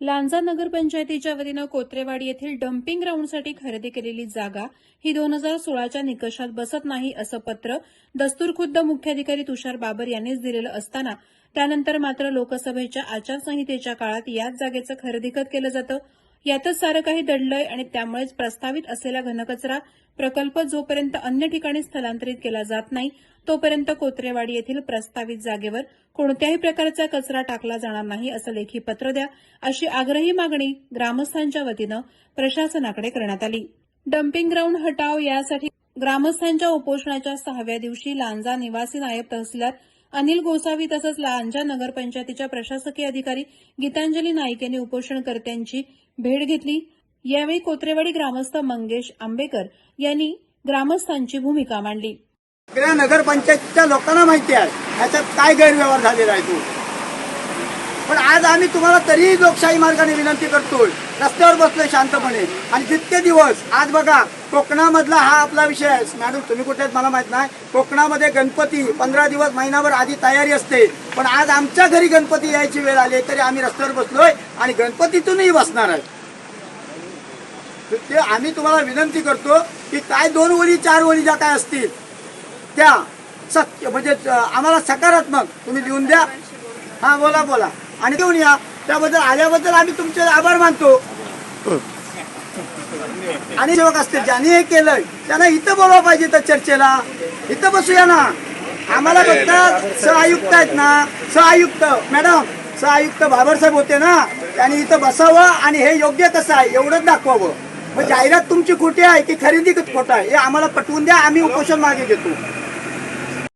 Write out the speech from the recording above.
लांजा नगरपंचायतीच्या वतीनं कोत्रेवाडी येथील डम्पिंग ग्राउंडसाठी खरेदी केलेली जागा ही दोन हजार सोळाच्या निकषात बसत नाही असं पत्र दस्तूरखुद्द मुख्याधिकारी तुषार बाबर यांनीच दिलेलं असताना त्यानंतर मात्र लोकसभेच्या आचारसंहितेच्या काळात याच जागेचं खरेदी खत केलं जातं. यातच सारं काही दडलंय आणि त्यामुळेच प्रस्तावित असलेला घनकचरा प्रकल्प जोपर्यंत अन्य ठिकाणी स्थलांतरित केला जात नाही तोपर्यंत कोत्रेवाडी येथील प्रस्तावित जागेवर कोणत्याही प्रकारचा कचरा टाकला जाणार नाही असं लेखी पत्र द्या अशी आग्रही मागणी ग्रामस्थांच्या वतीनं प्रशासनाकडे करण्यात आली. डम्पिंग ग्राउंड हटाव यासाठी ग्रामस्थांच्या उपोषणाच्या सहाव्या दिवशी लांजा निवासी नायब तहसीलदार अनिल गोसावी तसंच लांजा नगरपंचायतीच्या प्रशासकीय अधिकारी गीतांजली नाईक यांनी उपोषणकर्त्यांची भेट घेतली. यावेळी कोत्रेवाडी ग्रामस्थ मंगेश आंबेकर यांनी ग्रामस्थांची भूमिका मांडली. नगरपंचायतच्या लोकांना माहिती आहे. ह्याच्यात काय गैरव्यवहार झालेला आहे तो? पण आज आम्ही तुम्हाला तरीही लोकशाही मार्गाने विनंती करतोय. रस्त्यावर बसलोय शांतपणे. आणि जितके दिवस आज बघा कोकणामधला हा आपला विषय आहे. मॅडम तुम्ही कुठे आहेत मला माहीत नाही. कोकणामध्ये गणपती पंधरा दिवस महिनाभर आधी तयारी असते. पण आज आमच्या घरी गणपती यायची वेळ आली तरी आम्ही रस्त्यावर बसलोय आणि गणपतीतूनही बसणार आहे. ते आम्ही तुम्हाला विनंती करतो की काय दोन ओळी चार ओळी ज्या काय असतील त्या सत्य म्हणजे आम्हाला सकारात्मक तुम्ही लिहून द्या. हा बोला बोला. आणि घेऊन या. त्याबद्दल आल्याबद्दल आम्ही तुमचे आभार मानतो. आणि सेवक असतील ज्यांनी हे केलंय त्यांना इथं बोलवा पाहिजे तर चर्चेला. इथं बसूया ना. आम्हाला फक्त सहआयुक्त आहेत ना. सहआयुक्त मॅडम सहआयुक्त बाबरसाहेब होते ना. त्यांनी इथं बसावं आणि हे योग्य कसं आहे एवढंच दाखवावं. मग जाहिरात तुमची खोटी आहे की खरेदी खोटा आहे हे आम्हाला पटवून द्या आम्ही उपोषण मागे घेतो.